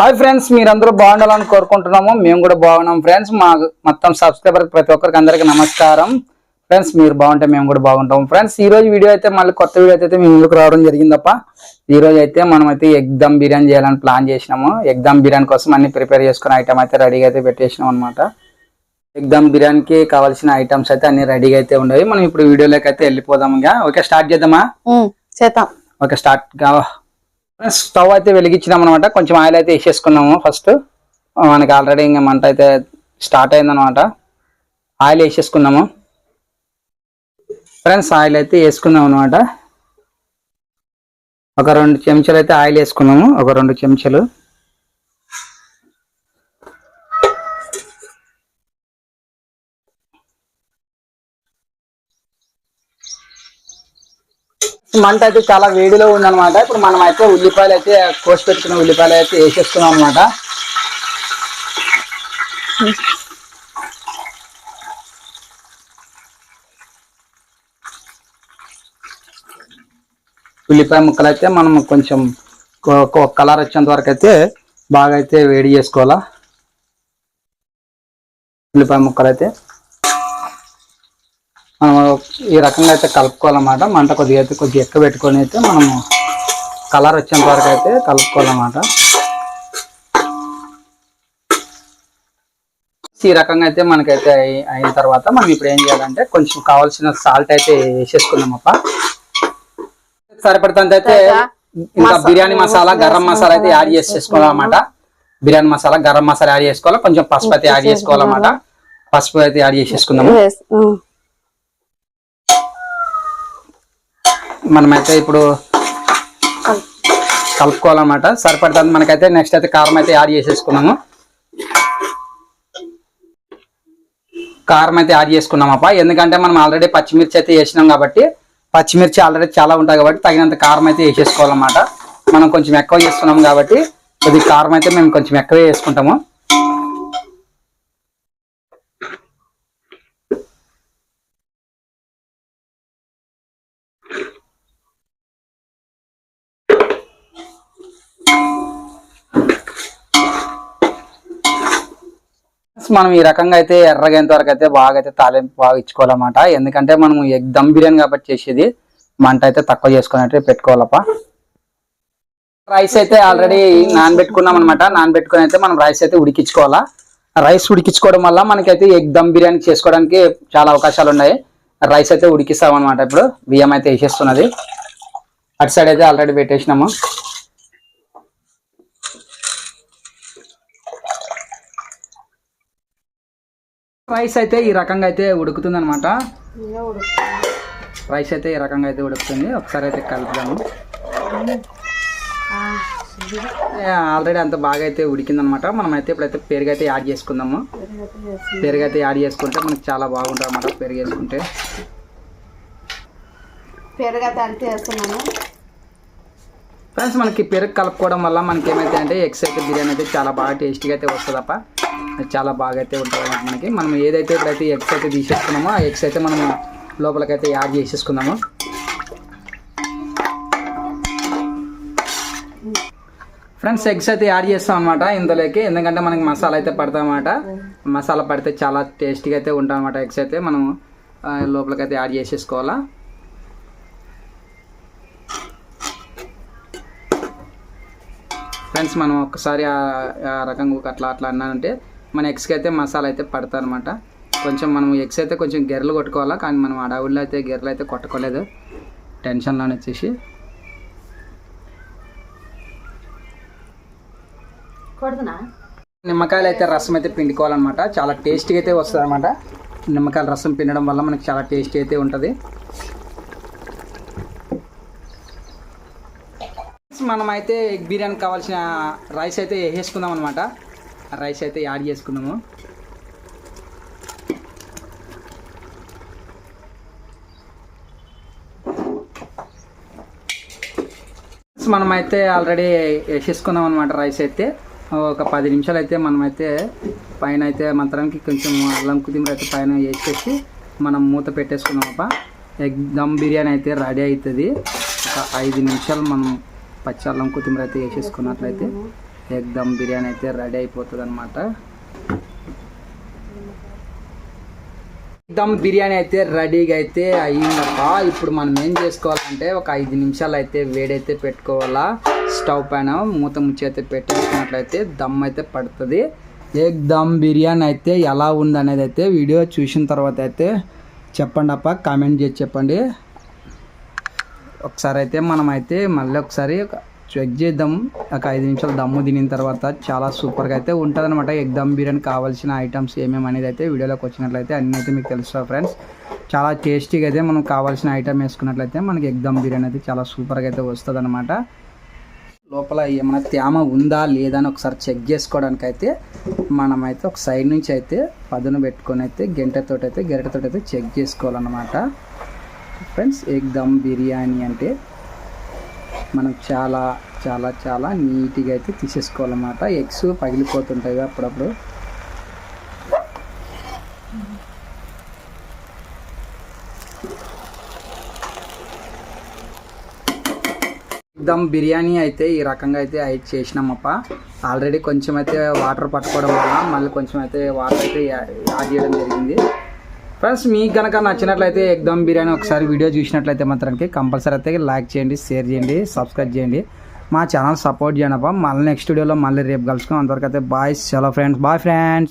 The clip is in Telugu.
హాయ్ ఫ్రెండ్స్ మీరందరూ బాగుండాలని కోరుకుంటున్నాము. మేము కూడా బాగున్నాం ఫ్రెండ్స్ మా మొత్తం సబ్స్క్రైబర్ ప్రతి ఒక్కరికి అందరికి నమస్కారం. ఫ్రెండ్స్ మీరు బాగుంటే మేము కూడా బాగుంటాం. ఫ్రెండ్స్ ఈ రోజు వీడియో అయితే మళ్ళీ కొత్త వీడియో అయితే మేము ముందుకు రావడం జరిగిందప్ప. ఈ రోజు అయితే మనం అయితే ఎగ్ దమ్ బిర్యానీ చేయాలని ప్లాన్ చేసినాము. ఎగ్ దమ్ బిర్యానీ కోసం అన్ని ప్రిపేర్ చేసుకున్న ఐటమ్ అయితే రెడీగా అయితే పెట్టేసినాం అనమాట ఎగ్ దమ్ బిర్యానీకి కావాల్సిన ఐటమ్స్ అయితే అన్ని రెడీగా అయితే ఉండేవి. మనం ఇప్పుడు వీడియోలోకి అయితే వెళ్ళిపోదాం ఇంకా. ఓకే స్టార్ట్ చేద్దామా? చేద్దాం. ఓకే స్టార్ట్ స్టవ్ అయితే వెలిగించినాం అనమాట కొంచెం ఆయిల్ అయితే వేసేసుకున్నాము ఫస్ట్. మనకి ఆల్రెడీ ఇంకా మంట అయితే స్టార్ట్ అయిందనమాట ఆయిల్ వేసేసుకున్నాము. ఫ్రెండ్స్ ఆయిల్ అయితే వేసుకున్నాం అనమాట ఒక రెండు చెంచాలు అయితే ఆయిల్ వేసుకున్నాము. ఒక రెండు చెంచాలు. మంట అయితే చాలా వేడిలో ఉందన్నమాట. ఇప్పుడు మనం అయితే ఉల్లిపాయలు అయితే కోసి పెట్టుకున్న ఉల్లిపాయలు అయితే వేసేస్తున్నాం అనమాట ఉల్లిపాయ ముక్కలు అయితే మనం కొంచెం కలర్ వచ్చేంత వరకు అయితే బాగా అయితే వేడి చేసుకోవాలా. ఉల్లిపాయ ముక్కలు అయితే మనం ఈ రకంగా అయితే కలుపుకోవాలన్నమాట. మంట కొద్దిగా అయితే కొద్దిగా ఎక్కువ పెట్టుకొని అయితే మనము కలర్ వచ్చేంత వరకు అయితే కలుపుకోవాలన్నమాట. ఈ రకంగా అయితే మనకైతే అయి- అయిన తర్వాత మనం ఇప్పుడు ఏం చేయాలంటే కొంచెం కావాల్సిన సాల్ట్ అయితే వేసేసుకుందామప్ప సరిపడుతుంది అయితే ఇంకా బిర్యానీ మసాలా గరం మసాలా అయితే యాడ్ చేసేసుకోవాలన్నమాట బిర్యానీ మసాలా గరం మసాలా యాడ్ చేసుకోవాలి కొంచెం పసుపు అయితే యాడ్ చేసుకోవాలన్నమాట. పసుపు అయితే యాడ్ చేసేసుకుందాము మనమైతే ఇప్పుడు కలుపుకోవాలన్నమాట. సరిపడుతుంది మనకైతే నెక్స్ట్ అయితే కారం అయితే యాడ్ చేసేసుకున్నాము. కారం అయితే యాడ్ చేసుకున్నామప్ప. ఎందుకంటే మనం ఆల్రెడీ పచ్చిమిర్చి అయితే వేసినాం కాబట్టి పచ్చిమిర్చి ఆల్రెడీ చాలా ఉంటాయి కాబట్టి తగినంత కారం అయితే వేసేసుకోవాలన్నమాట. మనం కొంచెం ఎక్కువ చేసుకున్నాం కాబట్టి కొద్ది కారం అయితే మేము కొంచెం ఎక్కువ వేసుకుంటాము. మనం ఈ రకంగా అయితే ఎర్రగైనంత వరకు అయితే బాగా అయితే తాలింపు బాగా ఇచ్చుకోవాలన్నమాట. ఎందుకంటే మనం ఎగ్ దమ్ బిర్యానీ కాబట్టి చేసేది మంట అయితే తక్కువ చేసుకున్నట్టు అయితే పెట్టుకోవాలప్ప. రైస్ అయితే ఆల్రెడీ నానబెట్టుకున్నాం అనమాట నానబెట్టుకుని అయితే మనం రైస్ అయితే ఉడికించుకోవాలా. రైస్ ఉడికించుకోవడం వల్ల మనకైతే ఎగ్ దమ్ బిర్యానీ చేసుకోవడానికి చాలా అవకాశాలు ఉన్నాయి. రైస్ అయితే ఉడికిస్తాం అనమాట ఇప్పుడు. బియ్యం అయితే వేసేస్తున్నది. అటు సైడ్ అయితే ఆల్రెడీ పెట్టేసినాము. రైస్ అయితే ఈ రకంగా అయితే ఉడుకుతుంది అనమాట రైస్ అయితే ఈ రకంగా అయితే ఉడుకుతుంది. ఒకసారి అయితే కలుపుదాము. ఆల్రెడీ అంత బాగా అయితే ఉడికింది అనమాట మనం అయితే ఇప్పుడైతే పెరుగు అయితే యాడ్ చేసుకుందాము. పెరుగు అయితే యాడ్ చేసుకుంటే మనకి చాలా బాగుంటుంది అనమాట పెరుగు వేసుకుంటే పెరుగైతే అంతే వేస్తున్నాను. ఫ్రెండ్స్ మనకి పెరుగు కలుపుకోవడం వల్ల మనకి ఏమైతే అంటే ఎగ్స్ అయితే బిర్యానీ అయితే చాలా బాగా టేస్టీగా అయితే వస్తుందప్ప. చాలా బాగా అయితే ఉంటుంది మనకి. మనం ఏదైతే ఇప్పుడైతే ఎగ్స్ అయితే తీసేసుకున్నామో ఆ ఎగ్స్ అయితే మనం లోపలికైతే యాడ్ చేసేసుకుందాము. ఫ్రెండ్స్ ఎగ్స్ అయితే యాడ్ చేస్తాం అనమాట ఇందులోకి. ఎందుకంటే మనకి మసాలా అయితే పడతాం అనమాట మసాలా పడితే చాలా టేస్టీగా అయితే ఉంటాం అనమాట ఎగ్స్ అయితే. మనం లోపలికైతే యాడ్ చేసేసుకోవాలా. ఫ్రెండ్స్ మనం ఒకసారి ఆ- రకంగా అట్లా అట్లా అన్నానంటే మన ఎగ్స్కి అయితే మసాలా అయితే పడతాయి అనమాట కొంచెం మనం ఎగ్స్ అయితే కొంచెం గెర్రలు కొట్టుకోవాలా కానీ మనం అడవుల్లో అయితే గెర్రలు అయితే కొట్టుకోలేదు. టెన్షన్లోనే వచ్చేసి. నిమ్మకాయలు అయితే రసం అయితే పిండుకోవాలన్నమాట. చాలా టేస్టీగా అయితే వస్తుంది అనమాట నిమ్మకాయల రసం పిండడం వల్ల మనకి చాలా టేస్టీ అయితే ఉంటుంది. మనం అయితే ఎగ్ బిర్యానీ కావాల్సిన రైస్ అయితే వేసుకుందాం అనమాట రైస్ అయితే యాడ్ చేసుకున్నాము. మనమైతే ఆల్రెడీ వేసేసుకున్నాం అనమాట రైస్ అయితే. ఒక పది నిమిషాలు అయితే మనమైతే పైన అయితే మంత్రానికి కొంచెం అల్లం కుదింపులు అయితే పైన వేసేసి మనం మూత పెట్టేసుకున్నామప్ప ఎగ్ దమ్ బిర్యానీ అయితే రెడీ అవుతుంది. ఒక ఐదు నిమిషాలు మనం పచ్చి అల్లం కొత్తిమీర అయితే వేసేసుకున్నట్లయితే. ఎగ్ దమ్ బిర్యానీ అయితే రెడీ అయిపోతుంది అనమాట దమ్ బిర్యానీ అయితే రెడీగా అయితే అయ్యిందప్ప ఇప్పుడు మనం ఏం చేసుకోవాలంటే ఒక ఐదు నిమిషాలు అయితే వేడైతే పెట్టుకోవాలా. స్టవ్ పైన మూత ముచ్చి అయితే పెట్టేసుకున్నట్లయితే దమ్ అయితే పడుతుంది. ఎగ్ దమ్ బిర్యానీ అయితే ఎలా ఉంది అనేది అయితే వీడియో చూసిన తర్వాత అయితే చెప్పండి అప్ప. కామెంట్ చేసి చెప్పండి. ఒకసారి అయితే మనం అయితే మళ్ళీ ఒకసారి చెక్ చేద్దాం. ఒక ఐదు నిమిషాలు దమ్ము తినిన తర్వాత చాలా సూపర్గా అయితే ఉంటుంది అనమాట ఎగ్ దమ్ బిర్యానీ కావాల్సిన ఐటమ్స్ ఏమేమి అనేది అయితే వీడియోలోకి వచ్చినట్లయితే అన్నీ అయితే మీకు తెలుస్తా ఫ్రెండ్స్ చాలా టేస్టీగా అయితే మనం కావాల్సిన ఐటమ్ వేసుకున్నట్లయితే మనకి ఎగ్ దమ్ బిర్యానీ అయితే చాలా సూపర్గా అయితే వస్తుంది అనమాట లోపల ఏమైనా తేమ ఉందా లేదా అని ఒకసారి చెక్ చేసుకోవడానికి అయితే మనమైతే ఒక సైడ్ నుంచి అయితే పదును పెట్టుకొని అయితే గంటతోటి అయితే గరిటతోటి అయితే చెక్ చేసుకోవాలన్నమాట. ఫ్రెండ్స్ ఎగ్ దమ్ బిర్యానీ అంటే మనం చాలా చాలా చాలా నీట్గా అయితే తీసేసుకోవాలన్నమాట. ఎగ్స్ పగిలిపోతుంటాయి అప్పుడప్పుడు. దమ్ బిర్యానీ అయితే ఈ రకంగా అయితే అయితే చేసినామప్ప. ఆల్రెడీ కొంచెం అయితే వాటర్ పట్టుకోవడం వల్ల మళ్ళీ కొంచెం అయితే వాటర్ అయితే యాడ్ చేయడం జరిగింది. ఫ్రెండ్స్ మీకు కనుక నచ్చినట్లయితే ఎగ్దమ్ బిర్యానీ ఒకసారి వీడియో చూసినట్లయితే మాత్రానికి కంపల్సరీ అయితే లైక్ చేయండి షేర్ చేయండి సబ్స్క్రైబ్ చేయండి. మా ఛానల్ సపోర్ట్ చేయండి మళ్ళీ నెక్స్ట్ వీడియోలో మళ్ళీ రేపు కలుసుకుని అంతవరకు అయితే బాయ్ చలో ఫ్రెండ్స్ బాయ్ ఫ్రెండ్స్